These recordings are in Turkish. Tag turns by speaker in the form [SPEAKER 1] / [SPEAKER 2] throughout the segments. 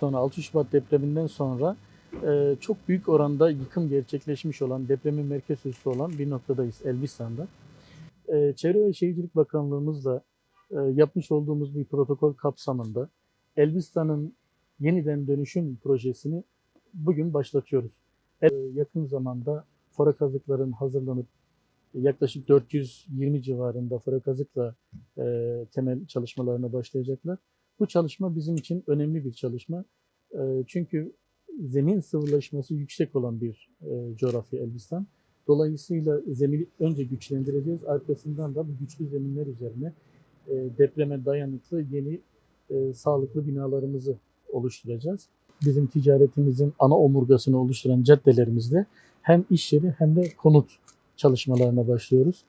[SPEAKER 1] sonra 6 Şubat depreminden sonra e, çok büyük oranda yıkım gerçekleşmiş olan, depremin merkez üssü olan bir noktadayız Elbistan'da. E, Çevre ve Şehircilik Bakanlığımızla e, yapmış olduğumuz bir protokol kapsamında Elbistan'ın yeniden dönüşüm projesini bugün başlatıyoruz. E, yakın zamanda fora kazıkların hazırlanıp yaklaşık 420 civarında fora kazıkla e, temel çalışmalarına başlayacaklar. Bu çalışma bizim için önemli bir çalışma. E, çünkü zemin sıvılaşması yüksek olan bir e, coğrafya Elbistan. Dolayısıyla zemini önce güçlendireceğiz. Arkasından da bu güçlü zeminler üzerine e, depreme dayanıklı yeni e, sağlıklı binalarımızı oluşturacağız. Bizim ticaretimizin ana omurgasını oluşturan caddelerimizde hem iş yeri hem de konut çalışmalarına başlıyoruz.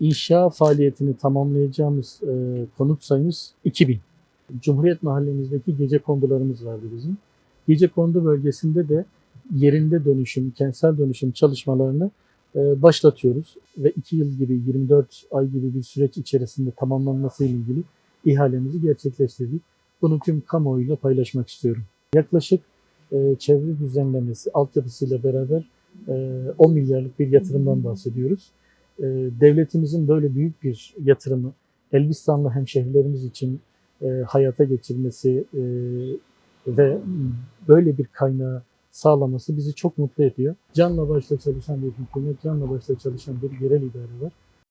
[SPEAKER 1] İnşa faaliyetini tamamlayacağımız e, konut sayımız 2000. Cumhuriyet mahallemizdeki gece kondularımız vardı bizim. Gece kondu bölgesinde de yerinde dönüşüm, kentsel dönüşüm çalışmalarını e, başlatıyoruz. Ve 2 yıl gibi, 24 ay gibi bir süreç içerisinde tamamlanması ilgili ihalemizi gerçekleştirdik. Bunu tüm kamuoyuyla paylaşmak istiyorum. Yaklaşık e, çevre düzenlemesi, altyapısıyla beraber e, 10 milyarlık bir yatırımdan bahsediyoruz. E, devletimizin böyle büyük bir yatırımı Elbistanlı hemşehrilerimiz için e, hayata geçirmesi e, ve böyle bir kaynağı sağlaması bizi çok mutlu ediyor. Canla başla çalışan bir hükümet, canla başla çalışan bir yerel idare var.